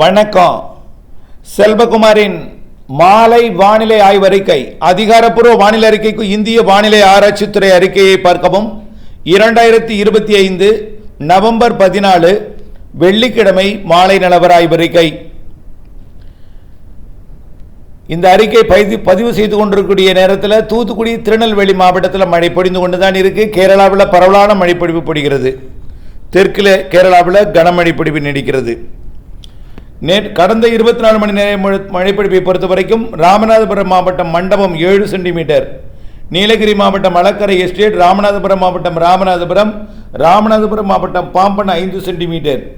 வணக்கம். செல்வகுமாரின் மாலை வானிலை ஆய்வறிக்கை அதிகாரப்பூர்வ வானிலை அறிக்கைக்கு இந்திய வானிலை ஆராய்ச்சித்துறை அறிக்கையை பார்க்கவும். இரண்டாயிரத்தி இருபத்தி ஐந்து நவம்பர் பதினாலு வெள்ளிக்கிழமை மாலை நிலவர ஆய்வறிக்கை. இந்த அறிக்கை பதிவு பதிவு செய்து கொண்டிருக்கக்கூடிய நேரத்தில் தூத்துக்குடி திருநெல்வேலி மாவட்டத்தில் மழை பொழிந்து கொண்டு தான் இருக்குது கேரளாவில் பரவலான மழை பொழிவு பொழிகிறது தெற்கில் கேரளாவில் கனமழை பொழிவு நீடிக்கிறது. நே கடந்த இருபத்தி நாலு மணி நேர மழை- மழைப்பொழிவை பொறுத்த வரைக்கும் ராமநாதபுரம் மாவட்டம் மண்டபம் ஏழு சென்டிமீட்டர். நீலகிரி மாவட்டம் மலக்கரை எஸ்டேட் ராமநாதபுரம் மாவட்டம் ராமநாதபுரம் ராமநாதபுரம் மாவட்டம் பாம்பன் ஐந்து சென்டிமீட்டர்.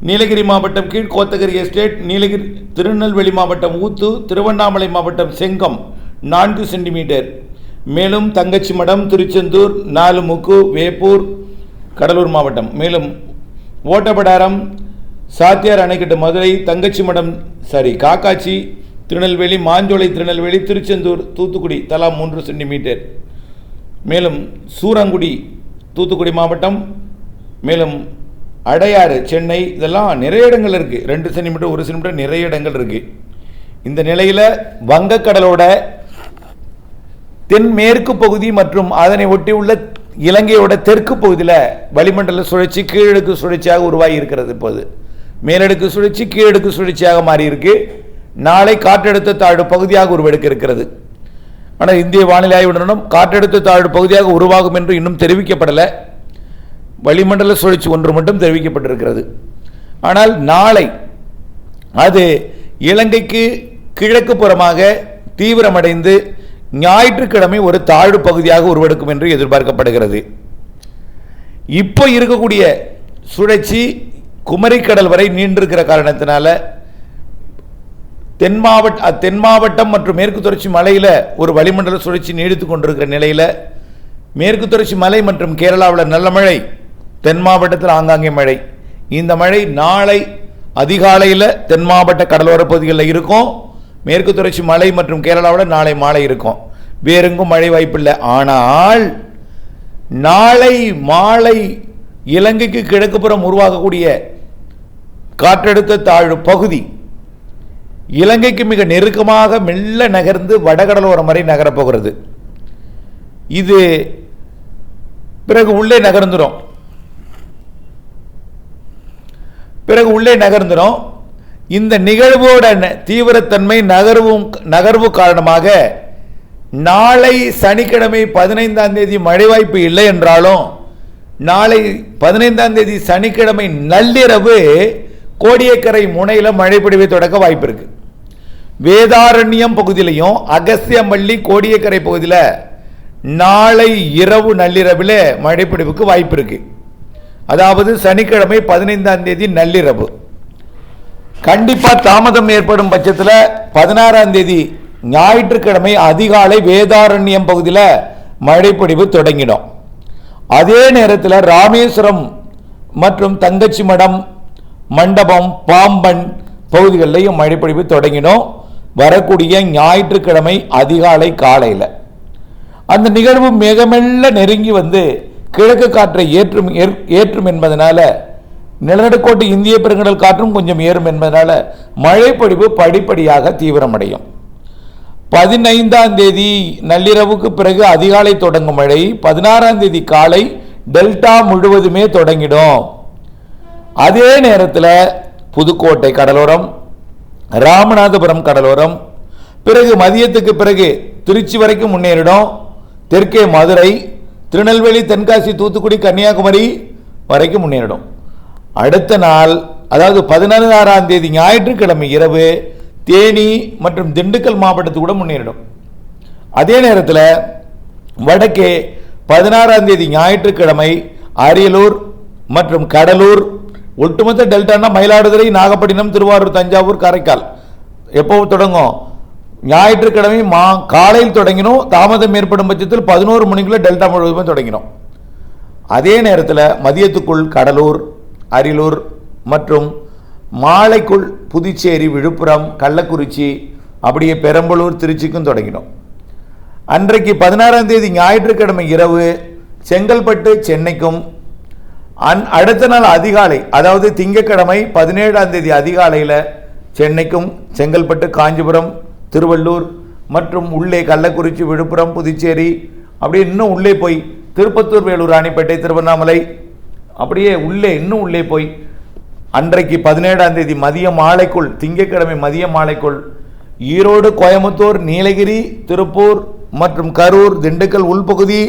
நீலகிரி மாவட்டம் கீழ்கோத்தகிரி எஸ்டேட் நீலகிரி திருநெல்வேலி மாவட்டம் ஊத்து திருவண்ணாமலை மாவட்டம் செங்கம் நான்கு சென்டிமீட்டர். மேலும் தங்கச்சி மடம் திருச்செந்தூர் நாலுமுக்கு வேப்பூர் கடலூர் மாவட்டம். மேலும் ஓட்டப்படாரம் சாத்தியார் அணைக்கட்டு மதுரை தங்கச்சி மடம் சாரி காக்காச்சி திருநெல்வேலி மாஞ்சோலை திருநெல்வேலி திருச்செந்தூர் தூத்துக்குடி தலா மூன்று சென்டிமீட்டர். மேலும் சூரங்குடி தூத்துக்குடி மாவட்டம் மேலும் அடையாறு சென்னை இதெல்லாம் நிறைய இடங்கள் இருக்குது ரெண்டு சென்டிமீட்டர் ஒரு சென்டிமீட்டர் நிறைய இடங்கள் இருக்குது இந்த நிலையில் வங்கக்கடலோட தென்மேற்கு பகுதி மற்றும் அதனை ஒட்டி உள்ள இலங்கையோட தெற்கு பகுதியில் வளிமண்டல சுழற்சி கீழடுக்கு சுழற்சியாக உருவாகி இருக்கிறது இப்போது. மேலடுக்கு சுழற்சி கீழடுக்கு சுழற்சியாக மாறியிருக்கு. நாளை காற்றழுத்த தாழ்வு பகுதியாக உருவெடுக்க இருக்கிறது ஆனால் இந்திய வானிலை ஆய்வு நிறுவனம் காற்றழுத்த தாழ்வு பகுதியாக உருவாகும் என்று இன்னும் தெரிவிக்கப்படலை. வளிமண்டல சுழற்சி ஒன்று மட்டும் தெரிவிக்கப்பட்டிருக்கிறது. ஆனால் நாளை அது இலங்கைக்கு கிழக்கு புறமாக தீவிரமடைந்து ஞாயிற்றுக்கிழமை ஒரு தாழ்வு பகுதியாக உருவெடுக்கும் என்று எதிர்பார்க்கப்படுகிறது. இப்போ இருக்கக்கூடிய சுழற்சி குமரிக்கடல் வரை நீண்டிருக்கிற காரணத்தினால தென் மாவட்ட தென் மாவட்டம் மற்றும் மேற்கு தொடர்ச்சி மலையில் ஒரு வளிமண்டல சுழற்சி நீடித்து கொண்டிருக்கிற நிலையில் மேற்கு தொடர்ச்சி மலை மற்றும் கேரளாவில் நல்ல மழை தென் மாவட்டத்தில் ஆங்காங்கே மழை. இந்த மழை நாளை அதிகாலையில் தென் மாவட்ட கடலோர பகுதிகளில் இருக்கும். மேற்கு தொடர்ச்சி மலை மற்றும் கேரளாவில் நாளை மாலை இருக்கும். வேறெங்கும் மழை வாய்ப்பில்லை. ஆனால் நாளை மாலை இலங்கைக்கு கிழக்குப்புறம் உருவாகக்கூடிய காற்றழுத்த தாழ்வு பகுதி. இலங்கைக்கு மிக நெருக்கமாக மெல்ல நகர்ந்து வடகடலோரம் வரை நகரப்போகிறது இது பிறகு உள்ளே நகர்ந்துடும் பிறகு உள்ளே நகர்ந்துடும் இந்த நிகழ்வோட ந- தீவிரத்தன்மை நகர்வும் நகர்வு காரணமாக நாளை சனிக்கிழமை பதினைந்தாம் தேதி மழை வாய்ப்பு இல்லை என்றாலும் நாளை பதினைந்தாம் தேதி சனிக்கிழமை நள்ளிரவு கோடியக்கரை முனையில் மழை பொழிவை தொடக்க வாய்ப்பு இருக்கு. வேதாரண்யம் பகுதியிலையும் அகஸ்தியம்பள்ளி கோடியக்கரை பகுதியில் நாளை இரவு நள்ளிரவில் மழைப்பிடிவுக்கு வாய்ப்பு இருக்கு. அதாவது சனிக்கிழமை பதினைந்தாம் தேதி நள்ளிரவு. கண்டிப்பாக தாமதம் ஏற்படும் பட்சத்தில் பதினாறாம் தேதி ஞாயிற்றுக்கிழமை அதிகாலை வேதாரண்யம் பகுதியில் மழைப்பொடிவு தொடங்கிடும். அதே நேரத்தில் ராமேஸ்வரம் மற்றும் தங்கச்சி மடம் மண்டபம் பாம்பன் பகுதிகளிலையும் மழைப்பொழிவு தொடங்கிடும் வரக்கூடிய ஞாயிற்றுக்கிழமை அதிகாலை காலையில். அந்த நிகழ்வு மிக மெல்ல நெருங்கி வந்து கிழக்கு காற்றை ஏற்றும் ஏற்- ஏற்றும் என்பதனால நிலநடுக்கோட்டு இந்திய பெருங்கடல் காற்றும் கொஞ்சம் ஏறும் என்பதனால மழைப்பொழிவு படிப்படியாக தீவிரமடையும். பதினைந்தாம் தேதி நள்ளிரவுக்கு பிறகு அதிகாலை தொடங்கும் மழை பதினாறாம் தேதி காலை டெல்டா முழுவதுமே தொடங்கிடும். அதே நேரத்தில் புதுக்கோட்டை கடலோரம் ராமநாதபுரம் கடலோரம் பிறகு மதியத்துக்கு பிறகு திருச்சி வரைக்கும் முன்னேறிடும் தெற்கே மதுரை திருநெல்வேலி தென்காசி தூத்துக்குடி கன்னியாகுமரி வரைக்கும் முன்னேறிடும் அடுத்த நாள் அதாவது பதினாறாம் தேதி ஞாயிற்றுக்கிழமை இரவு தேனி மற்றும் திண்டுக்கல் மாவட்டத்துக்கு கூட முன்னேறிடும் அதே நேரத்தில் வடக்கே பதினாறாம் தேதி ஞாயிற்றுக்கிழமை அரியலூர் மற்றும் கடலூர் ஒட்டுமொத்த டெல்டானா மயிலாடுதுறை நாகப்பட்டினம் திருவாரூர் தஞ்சாவூர் காரைக்கால். எப்போ தொடங்கும்? ஞாயிற்றுக்கிழமை மா காலையில் தொடங்கினோம். தாமதம் ஏற்படும் பட்சத்தில் பதினோரு மணிக்குள்ளே டெல்டா முழுவதுமே தொடங்கினோம். அதே நேரத்தில் மதியத்துக்குள் கடலூர் அரியலூர் மற்றும் மாலைக்குள் புதுச்சேரி விழுப்புரம் கள்ளக்குறிச்சி அப்படியே பெரம்பலூர் திருச்சிக்கும் தொடங்கினோம். அன்றைக்கு பதினாறாம் தேதி ஞாயிற்றுக்கிழமை இரவு செங்கல்பட்டு சென்னைக்கும் அந் அடுத்த நாள் அதிகாலை அதாவது திங்கட்கிழமை பதினேழாம் தேதி அதிகாலையில் சென்னைக்கும் செங்கல்பட்டு காஞ்சிபுரம் திருவள்ளூர் மற்றும் உள்ளே கள்ளக்குறிச்சி விழுப்புரம் புதுச்சேரி அப்படியே இன்னும் உள்ளே போய் திருப்பத்தூர் வேலூர் ராணிப்பேட்டை திருவண்ணாமலை அப்படியே உள்ளே இன்னும் உள்ளே போய் அன்றைக்கு பதினேழாம் தேதி மதிய மாலைக்குள் திங்கட்கிழமை மதிய மாலைக்குள் ஈரோடு கோயம்புத்தூர் நீலகிரி திருப்பூர் மற்றும் கரூர் திண்டுக்கல் உள்பகுதி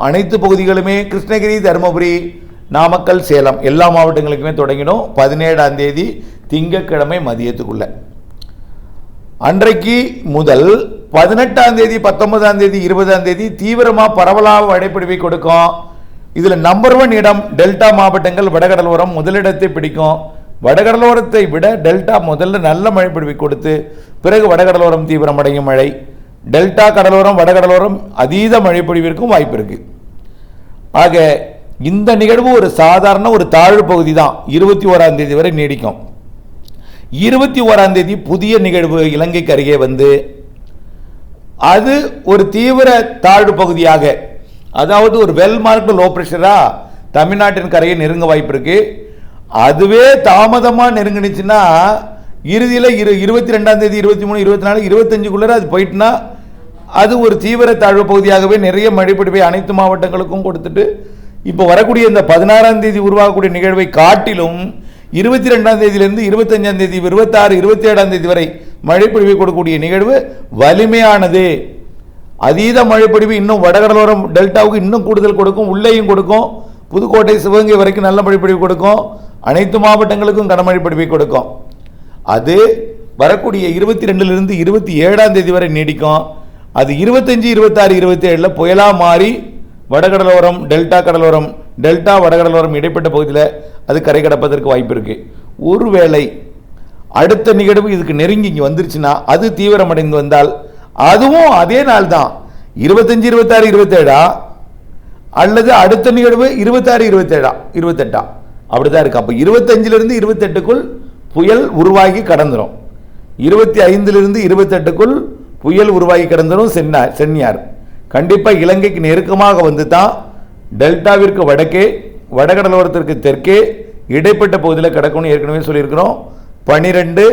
அனைத்து பகுதிகளுமே கிருஷ்ணகிரி தருமபுரி நாமக்கல் சேலம் எல்லா மாவட்டங்களுக்குமே தொடங்கிடும் பதினேழாம் தேதி திங்கட்கிழமை மதியத்துக்குள்ள. அன்றைக்கு முதல் பதினெட்டாம் தேதி பத்தொன்பதாம் தேதி இருபதாம் தேதி தீவிரமாக பரவலாக வடைப்பிடிவை கொடுக்கும். இதில் நம்பர் ஒன் இடம் டெல்டா மாவட்டங்கள் வடகடலோரம் முதலிடத்தை பிடிக்கும். வடகடலோரத்தை விட டெல்டா முதல்ல நல்ல மழை கொடுத்து பிறகு வடகடலோரம் தீவிரமடையும் மழை. டெல்டா கடலோரம் வடகடலோரம் அதீத மழை பொழிவிற்கும் வாய்ப்பு இருக்குது ஆக இந்த நிகழ்வு ஒரு சாதாரண ஒரு தாழ்வு பகுதி தான். இருபத்தி ஓராம் தேதி வரை நீடிக்கும். இருபத்தி ஓராம் தேதி புதிய நிகழ்வு இலங்கைக்கு அருகே வந்து அது ஒரு தீவிர தாழ்வு பகுதியாக அதாவது ஒரு வெல் மார்க்டு லோ ப்ரெஷராக தமிழ்நாட்டின் கரையை நெருங்க வாய்ப்பு இருக்கு. அதுவே தாமதமாக நெருங்கினுச்சுன்னா இறுதியில் இரு இருபத்தி ரெண்டாம் தேதி இருபத்தி மூணு இருபத்தி நாலு இருபத்தஞ்சுக்குள்ளே அது போயிட்டுனா அது ஒரு தீவிர தாழ்வு பகுதியாகவே நிறைய மழைப்பிடிப்பை அனைத்து மாவட்டங்களுக்கும் கொடுத்துட்டு இப்போ வரக்கூடிய இந்த பதினாறாம் தேதி உருவாகக்கூடிய நிகழ்வை காட்டிலும் இருபத்தி ரெண்டாம் தேதியிலிருந்து இருபத்தஞ்சாம் தேதி இருபத்தாறு இருபத்தி ஏழாம் தேதி வரை மழைப்பொழிவை கொடுக்கக்கூடிய நிகழ்வு வலிமையானது. அதீத மழைப்பொழிவு இன்னும் வடகடலோரம் டெல்டாவுக்கு இன்னும் கூடுதல் கொடுக்கும் உள்ளேயும் கொடுக்கும் புதுக்கோட்டை சிவகங்கை வரைக்கும் நல்ல மழைப்பொழிவு கொடுக்கும் அனைத்து மாவட்டங்களுக்கும் கனமழைப்பொழிவை கொடுக்கும். அது வரக்கூடிய இருபத்தி ரெண்டுலேருந்து இருபத்தி ஏழாம் தேதி வரை நீடிக்கும். அது இருபத்தஞ்சி இருபத்தாறு இருபத்தி ஏழில் புயலாக மாறி வடகடலோரம் டெல்டா கடலோரம் டெல்டா வடகடலோரம் இடைப்பட்ட பகுதியில் அது கரை கடப்பதற்கு வாய்ப்பு இருக்குது ஒருவேளை அடுத்த நிகழ்வு இதுக்கு நெருங்கி இங்கே வந்துருச்சுன்னா அது தீவிரமடைந்து வந்தால் அதுவும் அதே நாள் தான் இருபத்தஞ்சி இருபத்தாறு இருபத்தேழா? அல்லது அடுத்த நிகழ்வு இருபத்தாறு இருபத்தேழா? இருபத்தெட்டா? அப்படி தான் இருக்கு. அப்போ இருபத்தஞ்சிலிருந்து இருபத்தெட்டுக்குள் புயல் உருவாகி கடந்துடும் இருபத்தி ஐந்திலிருந்து இருபத்தெட்டுக்குள் புயல் உருவாகி கடந்துடும் சென்னா சென்னியார். கண்டிப்பாக இலங்கைக்கு நெருக்கமாக வந்து தான் டெல்டாவிற்கு வடக்கே வடகடலோரத்திற்கு தெற்கே இடைப்பட்ட பகுதியில் கிடக்கும்னு ஏற்கனவே சொல்லியிருக்கிறோம். பனிரெண்டு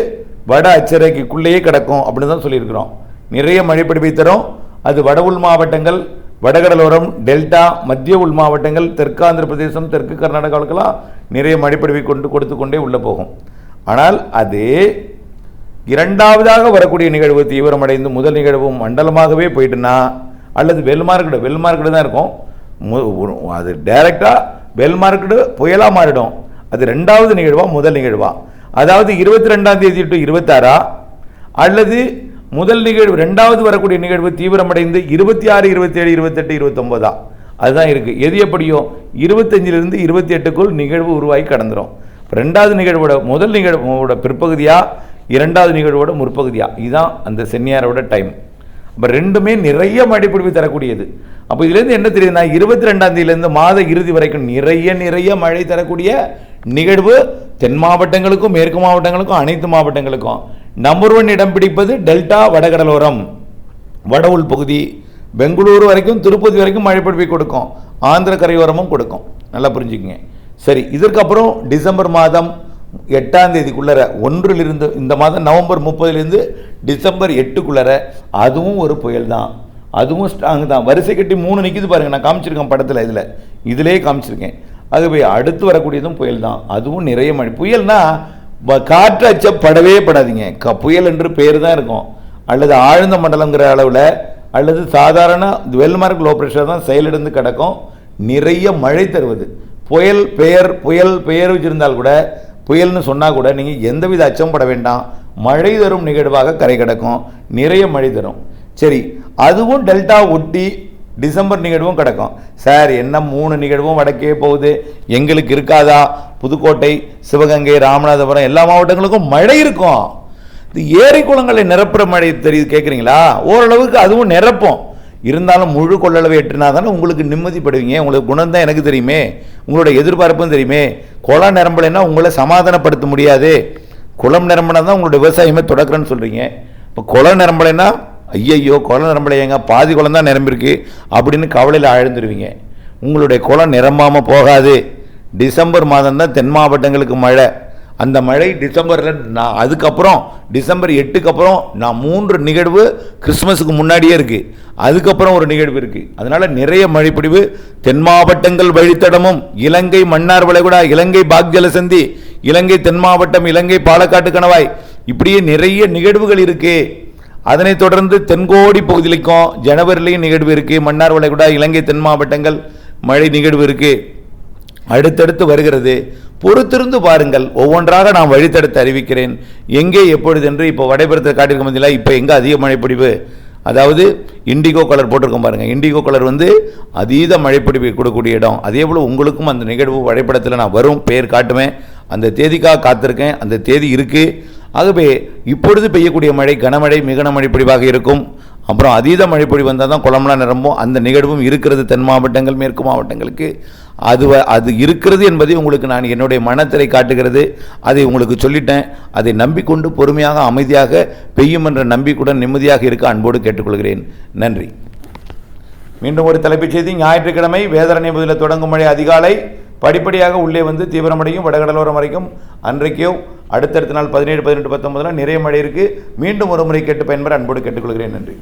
வட அச்சரேகைக்குள்ளேயே கிடக்கும் அப்படின்னு தான் சொல்லியிருக்கிறோம். நிறைய மழை பிடிப்பை தரும். அது வட உள் மாவட்டங்கள் வடகடலோரம் டெல்டா மத்திய உள் மாவட்டங்கள் தெற்கு ஆந்திர பிரதேசம் தெற்கு கர்நாடகாவுக்கெல்லாம் நிறைய மழைப்பொழிவை கொண்டு கொடுத்து கொண்டே உள்ளே போகும். ஆனால் அது இரண்டாவதாக வரக்கூடிய நிகழ்வு தீவிரமடைந்து முதல் நிகழ்வும் மண்டலமாகவே போயிட்டுன்னா அல்லது வெல் மார்க்கெடு வெல் மார்க்கெடு தான் இருக்கும் அது டைரெக்டாக வெல் மார்க்கெடு புயலாக மாறிடும். அது ரெண்டாவது நிகழ்வா முதல் நிகழ்வா? அதாவது இருபத்தி ரெண்டாம் தேதி டு இருபத்தாறா? அல்லது முதல் நிகழ்வு ரெண்டாவது வரக்கூடிய நிகழ்வு தீவிரமடைந்து இருபத்தி ஆறு இருபத்தேழு இருபத்தெட்டு இருபத்தொம்போதா? அதுதான் இருக்குது எது எப்படியோ இருபத்தஞ்சிலிருந்து இருபத்தி எட்டுக்குள் நிகழ்வு உருவாகி கடந்துடும் ரெண்டாவது நிகழ்வோட முதல் நிகழ்வோட பிற்பகுதியாக இரண்டாவது நிகழ்வோட முற்பகுதியாக இதுதான் அந்த சென்னியாரோட டைம் இப்போ ரெண்டுமே நிறைய மழைப்பிடிப்பு தரக்கூடியது. அப்போ இதுலேருந்து என்ன தெரியுதுன்னா இருபத்தி ரெண்டாம் தேதியிலேருந்து மாத இறுதி வரைக்கும் நிறைய நிறைய மழை தரக்கூடிய நிகழ்வு தென் மாவட்டங்களுக்கும் மேற்கு மாவட்டங்களுக்கும் அனைத்து மாவட்டங்களுக்கும். நம்பர் ஒன் இடம் பிடிப்பது டெல்டா வடகடலோரம். வட உள் பகுதி பெங்களூரு வரைக்கும் திருப்பதி வரைக்கும் மழை பொழிவை கொடுக்கும். ஆந்திர கரையோரமும் கொடுக்கும். நல்லா புரிஞ்சுக்கங்க. சரி இதற்கப்புறம் டிசம்பர் மாதம் எட்டாம் தேதிக்குள்ளர ஒன்றிலிருந்து இந்த மாதம் நவம்பர் முப்பதுலேருந்து டிசம்பர் எட்டுக்குள்ளர அதுவும் ஒரு புயல் தான் அதுவும் ஸ்ட்ராங் தான். வரிசை கட்டி மூணு நிற்கிது பாருங்கள் நான் காமிச்சிருக்கேன் படத்தில் இதில். இதிலே காமிச்சிருக்கேன். ஆகவே அடுத்து வரக்கூடியதும் புயல் தான் அதுவும் நிறைய மழை. புயல்னா வ- காற்று அச்சப்படவே படாதீங்க. க புயல் என்று பேர் தான் இருக்கும். அல்லது ஆழ்ந்த மண்டலங்கிற அளவில் அல்லது சாதாரண வெல்மார்க் லோ ப்ரெஷர் தான் செயலிழந்து கிடக்கும். நிறைய மழை தருவது. புயல் பெயர் புயல் பெயர் வச்சிருந்தால் கூட புயல்னு சொன்னால் கூட நீங்கள் எந்தவித அச்சம் பட வேண்டாம். மழை தரும் நிகழ்வாக கரை கிடக்கும். நிறைய மழை தரும். சரி அதுவும் டெல்டா ஒட்டி டிசம்பர் நிகழ்வும் கிடக்கும். சார் என்ன மூணு நிகழ்வும் வடக்கே போகுது. எங்களுக்கு இருக்காதா? புதுக்கோட்டை சிவகங்கை ராமநாதபுரம் எல்லா மாவட்டங்களுக்கும் மழை இருக்கும். இது ஏரி குளங்களை நிரப்புற மழை தெரியுது கேட்குறீங்களா ஓரளவுக்கு அதுவும் நிரப்பும். இருந்தாலும் முழு கொள்ளளவை எட்டுனா தானே உங்களுக்கு நிம்மதிப்படுவீங்க? உங்களுக்கு குணம் தான் எனக்கு தெரியுமே. உங்களோட எதிர்பார்ப்பும் தெரியுமே. குளம் நிரம்பலைன்னா உங்களை சமாதானப்படுத்த முடியாது. குளம் நிரம்பினா தான் உங்களோட விவசாயமே தொடக்கிறேன்னு சொல்கிறீங்க இப்போ குளம் நிரம்பலைன்னா ஐயையோ குளம் நிரம்பலையேங்க பாதி குளம் தான் நிரம்பிருக்கு அப்படின்னு கவலையில் ஆழ்ந்துருவீங்க. உங்களுடைய குளம் நிரம்பாமல் போகாது. டிசம்பர் மாதம் தான் தென் மாவட்டங்களுக்கு மழை. அந்த மழை டிசம்பரில் நான் அதுக்கப்புறம் டிசம்பர் எட்டுக்கு அப்புறம் நான் மூன்று நிகழ்வு கிறிஸ்மஸுக்கு முன்னாடியே இருக்குது அதுக்கப்புறம் ஒரு நிகழ்வு இருக்குது அதனால் நிறைய மழைப்பிடிவு தென் மாவட்டங்கள் வழித்தடமும் இலங்கை மன்னார் வளைகுடா இலங்கை பாக்ஜலசந்தி இலங்கை தென் மாவட்டம் இலங்கை பாலக்காட்டு கணவாய் இப்படியே நிறைய நிகழ்வுகள் இருக்குது அதனைத் தொடர்ந்து தென்கோடி பகுதிகளுக்கும் ஜனவரிலையும் நிகழ்வு இருக்குது மன்னார் வளைகுடா இலங்கை தென் மாவட்டங்கள் மழை நிகழ்வு இருக்குது அடுத்தடுத்து வருகிறது. பொறுத்திருந்து பாருங்கள். ஒவ்வொன்றாக நான் வழித்தடுத்து அறிவிக்கிறேன். எங்கே எப்பொழுது என்று இப்போ வடைபுறத்தில் காட்டியிருக்க முடியல இப்போ எங்கே அதிக மழைப்பொழிவு அதாவது இண்டிகோ கலர் போட்டிருக்கோம் பாருங்கள் இண்டிகோ கலர் வந்து அதீத மழைப்பொழிவு கொடுக்கக்கூடிய இடம். அதே போல் உங்களுக்கும் அந்த நிகழ்வு வரைபடத்தில் நான் வரும். பெயர் காட்டுவேன் அந்த தேதிக்காக காத்திருக்கேன். அந்த தேதி இருக்குது ஆகவே இப்பொழுது பெய்யக்கூடிய மழை கனமழை மிக மழைப்பிடிவாக இருக்கும். அப்புறம் அதீத மழைப்பொழி வந்தால் தான் குளம்லாம் நிரம்பும். அந்த நிகழ்வும் இருக்கிறது தென் மாவட்டங்கள் மேற்கு மாவட்டங்களுக்கு. அது வ- அது இருக்கிறது என்பதை உங்களுக்கு நான் என்னுடைய மனத்திரை காட்டுகிறது. அதை உங்களுக்கு சொல்லிட்டேன். அதை நம்பிக்கொண்டு பொறுமையாக அமைதியாக பெய்யும் என்ற நம்பிக்கையுடன் நிம்மதியாக இருக்க அன்போடு கேட்டுக்கொள்கிறேன். நன்றி. மீண்டும் ஒரு தலைப்புச் செய்தி. ஞாயிற்றுக்கிழமை வேதரணை முதலில் தொடங்கும் மழை அதிகாலை படிப்படியாக உள்ளே வந்து தீவிரமடையும். வடகடலோரம் வரைக்கும் அன்றைக்கோ அடுத்தடுத்த நாள் பதினேழு பதினெட்டு பத்தொன்பதுல நிறைய மழை இருக்கு. மீண்டும் ஒரு முறை கேட்டு பயன்பெற அன்போடு கேட்டுக்கொள்கிறேன். நன்றி.